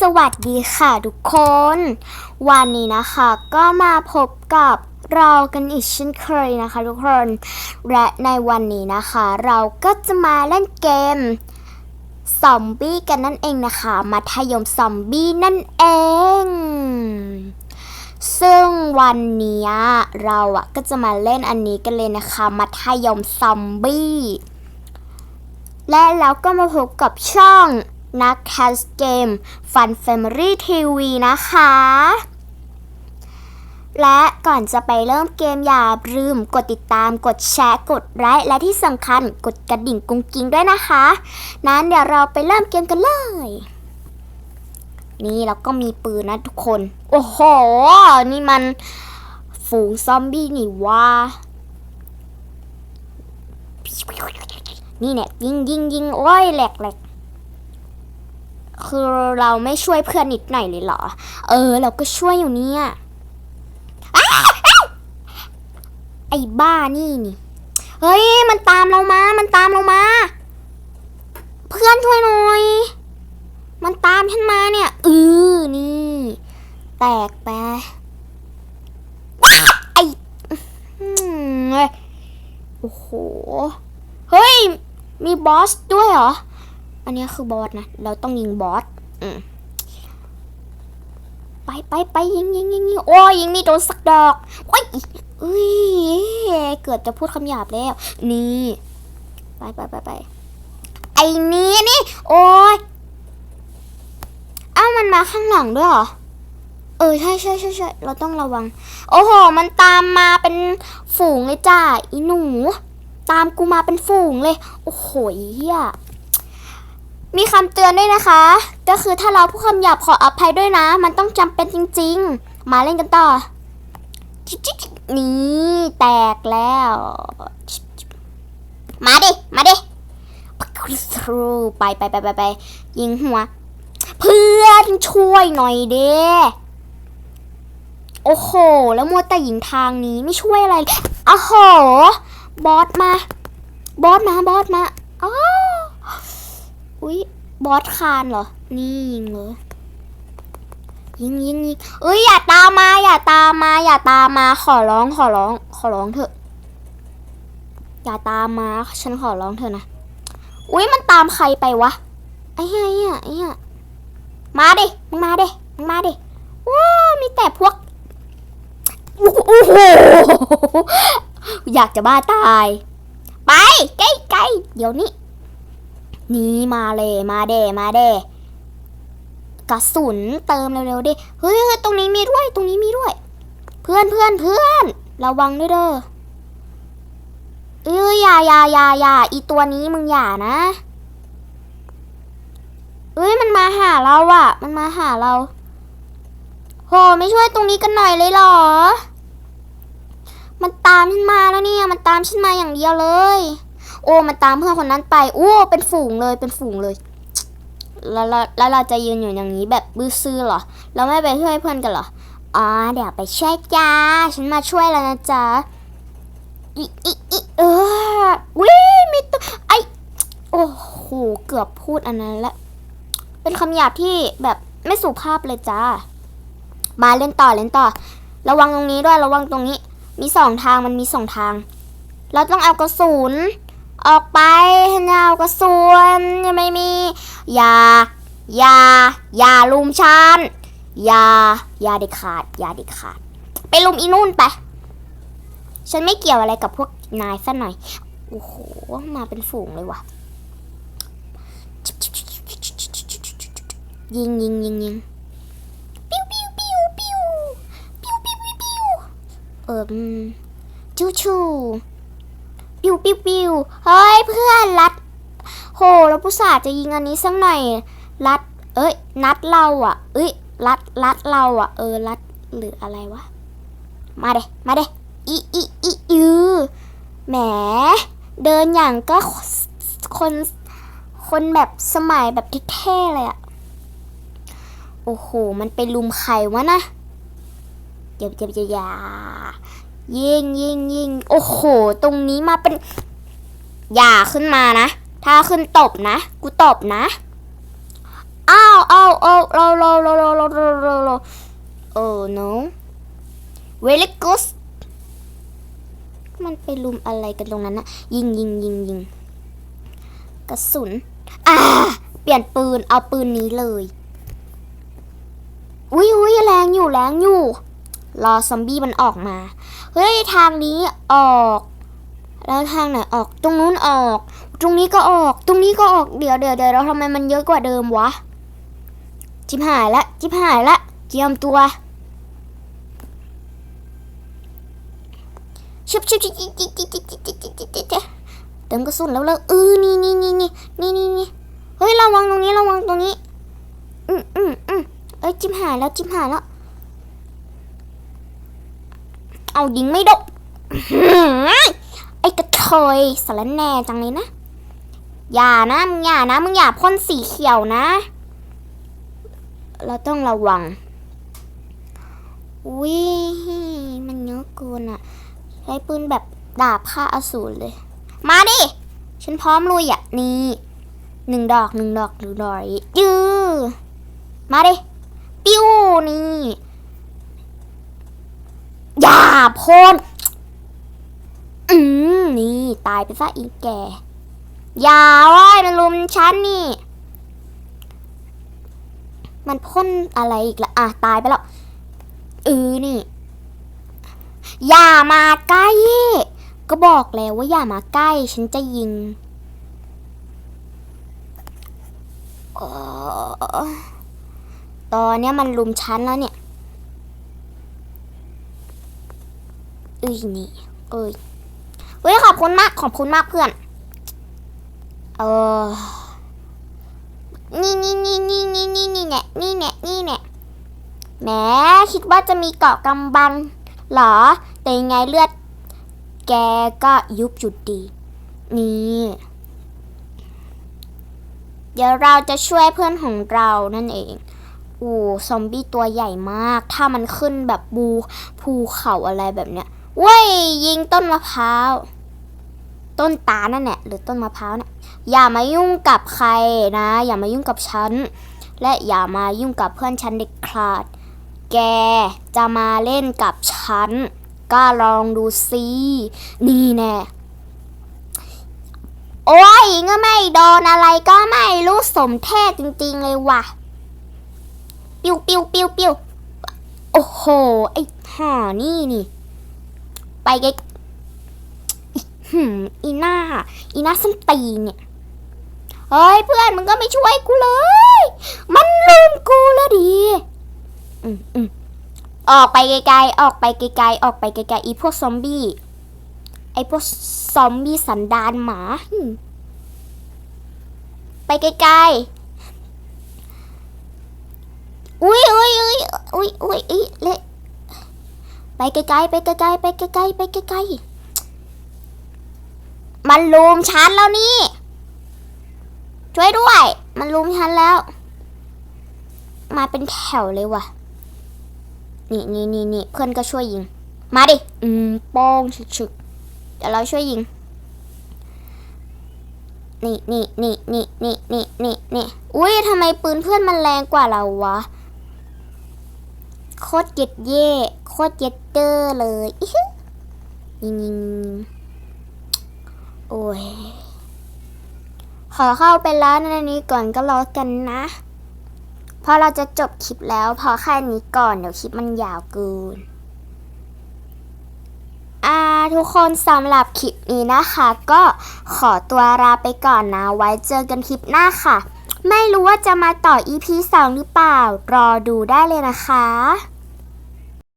สวัสดีค่ะทุกคน วันนี้นะคะก็มาพบกับเรากันอีกเช่นเคยนะคะ ทุกคน และในวันนี้นะคะ เราก็จะมาเล่นเกมซอมบี้กันนั่นเองนะคะมัธยมซอมบี้นั่นเอง ซึ่งวันนี้เราอะก็จะมาเล่นอันนี้กันเลยนะคะมัธยมซอมบี้และแล้วก็มาพบกับช่อง นักแคสเกม Fun Family TV นะคะ และก่อนจะไปเริ่มเกมอย่าลืมกดติดตามกดแชร์กดไลค์และที่สำคัญกดกระดิ่งกุ้งกิ้งด้วยนะคะ นั้นเดี๋ยวเราไปเริ่มเกมกันเลย นี่เราก็มีปืนนะทุกคน โอ้โห นี่มันฝูงซอมบี้นี่ว่านี่เนี่ยยิงยิงยิงโอ้ยแหลกแหลก คือเราไม่ช่วยเพื่อนนิดหน่อยเลยเหรอ เออ เราก็ช่วยอยู่เนี่ยไอ้บ้านี่นี่ เฮ้ย มันตามเรามา มันตามเรามา เพื่อนช่วยหน่อย มันตามฉันมาเนี่ยเออนี่ แตกไปไอ้โอ้โห เฮ้ย มีบอสด้วยเหรอ อันนี้คือบอสนะ เราต้องยิงบอสอืมไปไปไปยิงยิงยิงยิงโอ้ยยิงไม่โดนสักดอกโอ้ยเอ้ยเกิดจะพูดคำหยาบแล้ว นี่ ไปไปไปไปไอ้นี้นี่ โอ้ยอ้าวมันมาข้างหลังด้วยเหรอ เออ ใช่ใช่ใช่ใช่เราต้องระวัง โอ้โห มันตามมาเป็นฝูงเลยจ้าอีหนู ตามกูมาเป็นฝูงเลย โอ้โหเฮีย มีคำเตือนด้วยนะคะ ก็คือถ้าเราพูดคำหยาบขออภัยด้วยนะ มันต้องจำเป็นจริง ๆ มาเล่นกันต่อ นี่แตกแล้ว มาดิ มาดิไปไปไปไปไปยิงหัว เพื่อนช่วยหน่อยเด้โอ้โห แล้วมัวแต่หญิงทางนี้ไม่ช่วยอะไรเลยอ้โห บอสมา บอสมา บอสมา อุ๊ย บอสคานเหรอ นี่ยิงเลยยิงยิงยิงเอ้ยอย่าตามมา อย่าตามมา อย่าตามมา ขอร้อง ขอร้อง ขอร้องเถอะ อย่าตามมา ฉันขอร้องเถอะนะ อุ๊ยมันตามใครไปวะไอ้เหี้ยไอ้เหี้ยไอ้เหี้ยมาดิ มึงมาดิ มึงมาดิว้ามีแต่พวกโอ้โห อยากจะบ้าตาย ไปใกล้ๆเดี๋ยวนี้ นี่มาเลยมาเดมาเดกระสุนเติมเร็วๆดิเฮ้ยตรงนี้มีด้วย ตรงนี้มีด้วย เพื่อนเพื่อนเพื่อนระวังด้วยเด้อเอ้ยอย่าอย่าอย่าอย่าอีตัวนี้มึงอย่านะเอ้ยมันมาหาเราอะมันมาหาเราโหไม่ช่วยตรงนี้กันหน่อยเลยเหรอ มันตามฉันมาแล้วเนี่ย มันตามฉันมาอย่างเดียวเลย โอ้มันตามเพื่อนคนนั้นไป โอ้ เป็นฝูงเลยเป็นฝูงเลยแล้วแล้วเราจะยืนอยู่อย่างนี้แบบบื้อซื่อเหรอ เราไม่ไปช่วยเพื่อนกันเหรอ อ๋อ เดี๋ยวไปช่วยจ้า ฉันมาช่วยแล้วนะจ๊ะอีอีอีเออวิมีตัวไอโอ้โห เกือบพูดอันนั้นละ เป็นคำหยาบที่แบบไม่สุภาพเลยจ้า มาเล่นต่อเล่นต่อ ระวังตรงนี้ด้วยระวังตรงนี้ มีสองทางมันมีสองทาง เราต้องเอากระสุน ออกไปให้เอากระสุนยังไม่มี อย่า อย่า อย่าลุมฉันอย่า อย่าเด็ดขาด อย่าเด็ดขาด ไปลุมอีนู่นไป ฉันไม่เกี่ยวอะไรกับพวกนายซะหน่อย โอ้โห มาเป็นฝูงเลยว่ะ ยิงยิงยิงยิงปิ้วปิ้วปิ้วปิ้วปิ้วปิ้วปิ้วปิ้วเอิมจูชู ปิ้วปิ้วปิ้วเฮ้ยเพื่อนรัด โหเราผู้สาห์จะยิงอันนี้สักหน่อยรัด เอ้ย นัดเราอะ เอ้ยรัดรัดเราอะ เออรัดหรืออะไรวะ มาเดมาเดอีอีอีอือแหม เดินอย่างก็คนคนแบบสมัยแบบเท่ๆเลยอะโอ้โห มันไปลุมใครวะนะเดี๋ยวเดี๋ยวจะยา ยิงยิงยิงโอ้โห ตรงนี้มาเป็น อย่าขึ้นมานะ ถ้าขึ้นตบนะ กูตบนะ อ้าวอ้าวอ้าวเราเราเราเราเราเราเราโอ้โน้เวลิกุสมันไปลุมอะไรกันตรงนั้นนะยิงยิงยิงยิงกระสุน อ่า เปลี่ยนปืน เอาปืนนี้เลย อุ้ยอุ้ยแรงอยู่แรงอยู่ รอซอมบี้มันออกมา เฮ้ยทางนี้ออก แล้วทางไหนออก ตรงนู้นออก ตรงนี้ก็ออก ตรงนี้ก็ออก เดี๋ยวเดี๋ยวเดี๋ยวแล้วทำไมมันเยอะกว่าเดิมวะ จิบหายละ จิบหายละเจียมตัวชิบชิบชิบชิบชิบชิบชิบชิบชิบชิบชิบชิบเติมกระสุนแล้วเลยเออนี่นี่นี่นี่นี่นี่นี่เฮ้ยระวังตรงนี้ระวังตรงนี้ อืมอืมอืมเอ้ยจิบหายแล้วจิบหายแล้ว เอายิงไม่ดกไอ้กระเทยสารแน่จังเลยนะ อย่านะมึงอย่านะมึงอย่าพ่นสีเขียวนะ เราต้องระวังอุ้ยมันเยอะเกินอะใช้ปืนแบบดาบฆ่าอสูรเลย มาดิ ฉันพร้อมลุยอะ นี่หนึ่งดอกหนึ่งดอกหนึ่งดอกยื้อมาดิ ปิ้วนี่าพ่นอืมนี่ตายไปซะอีกแก อย่าร้อยมันลุมฉันนี่ มันพ่นอะไรอีกละอะตายไปแล้วเออนี่ อย่ามาใกล้ ก็บอกแล้วว่าอย่ามาใกล้ ฉันจะยิงออตอนเนี้ยมันลุมฉันแล้วเนี่ยเอ้ ยนี่เอ้ยเฮ้ยขอบคุณมากขอบคุณมากเพื่อน เออนี่นี่นี่นี่นี่นี่นี่แน่นี่แน่นี่แน่แหมคิดว่าจะมีเกาะกำบังเหรอ แต่ยังไงเลือด แกก็ยุบจุดดี นี่ เดี๋ยวเราจะช่วยเพื่อนของเรานั่นเองโอ้ซอมบี้ตัวใหญ่มาก ถ้ามันขึ้นแบบบูภูเขาอะไรแบบเนี้ย เว้ยยิงต้นมะพร้าว ต้นตาลนั่นแหละหรือต้นมะพร้าวเนี่ยอย่ามายุ่งกับใครนะ อย่ามายุ่งกับฉัน และอย่ามายุ่งกับเพื่อนฉันเด็ดขาด แกจะมาเล่นกับฉัน ก็ลองดูสินี่แน่โอ้ยก็ไม่โดนอะไรก็ไม่รู้สมเทศจริงๆเลยว่ะ ปิวปิวปิวปิวโอ้โห ไอ้ห่อนี่นี่ ไปไกลหืมอีหน้าอีหน้าส้นตีนเนี่ย เฮ้ยเพื่อนมึงก็ไม่ช่วยกูเลย มันลืมกูแล้วดิอืมอืมออกไปไกลๆ ออกไปไกลๆ ออกไปไกลๆ อีพวกซอมบี้ ไอพวกซอมบี้สันดานหมา ไปไกลๆ อุ้ยอุ้ยอุ้ยอุ้ยอุ้ยอุ้ยเละ ไปไกลๆไปไกลๆไปไกลๆไปไกลๆมันลุมฉันแล้วนี่ ช่วยด้วย มันลุมฉันแล้ว มาเป็นแถวเลยว่ะ นี่นี่นี่นี่เพื่อนก็ช่วยยิง มาดิ อืมโป้งฉึกๆเดี๋ยวเราช่วยยิงนี่นี่นี่นี่นี่นี่นี่นี่อุ้ยทำไมปืนเพื่อนมันแรงกว่าเราวะ โคตรเย็ดเย่โคตรเย็ดเดอร์เลยอิฮึยิงโอ้ย ขอเข้าไปร้านนนี้ก่อนก็แล้วกันนะเพราะเราจะจบคลิปแล้ว พอแค่นี้ก่อนเดี๋ยวคลิปมันยาวเกินอ่าทุกคนสำหรับคลิปนี้นะคะ ก็ขอตัวลาไปก่อนนะ ไว้เจอกันคลิปหน้าค่ะ ไม่รู้ว่าจะมาต่อ EP 2 หรือเปล่า รอดูได้เลยนะคะ